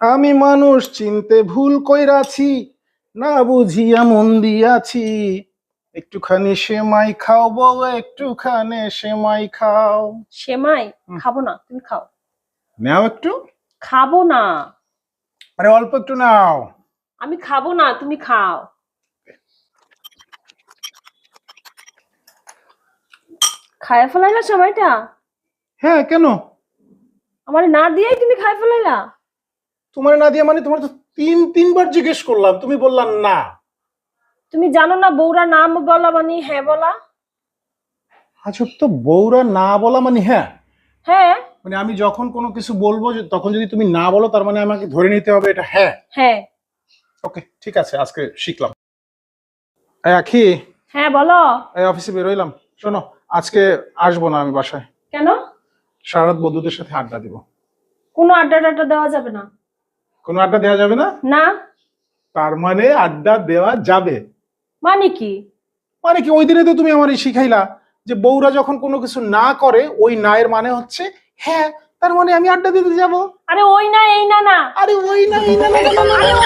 আমি মানুষ চিনতে ভুল কইরাছি না বুঝিয়া মন দিয়াছি। একটুখানি সেমাই খাও বউ একটুখানি সেমাই খাও। সেমাই? খাব না তুমি খাও। নাও একটু। খাব না। আরে অল্প একটু নাও। আমি খাব না তুমি খাও। খায়া ফেলাইলা সময়টা হ্যাঁ কেন? আমার না দিয়েই তুমি খাই ফেলাইলা? তোমার না দিয়া মানে তোমার তো তিন তিনবার জিজ্ঞেস করলাম তুমি বললাম না। তুমি জানো না বৌরা নাম বলা মানে হ্যাঁ বলা? আচ্ছা তো বউরা না বলা মানে হ্যাঁ। হ্যাঁ। মানে আমি যখন কোনো কিছু বলব তখন যদি তুমি না বলো তার মানে আমাকে ধরে নিতে হবে এটা হ্যাঁ। হ্যাঁ। ওকে ঠিক আছে আজকে শিখলাম। এই আখি হ্যাঁ বলো। এই অফিসে বের বেরোইলাম। শোনো আজকে আসব না আমি বাসায়। কেন? সারা বন্ধুদের সাথে আড্ডা দিব। কোনো আড্ডা টাড্ডা দেওয়া যাবে না। কোনো আড্ডা দেওয়া যাবে না না তার মানে আড্ডা দেওয়া যাবে মানে কি মানে কি ওই দিনে তো তুমি আমার শিখাইলা যে বউরা যখন কোনো কিছু না করে ওই নায়ের এর মানে হচ্ছে হ্যাঁ তার মানে আমি আড্ডা দিতে যাব আরে ওই না এই না না আরে ওই না এই না, না, না, না, না, না। আরে ওই না এই না না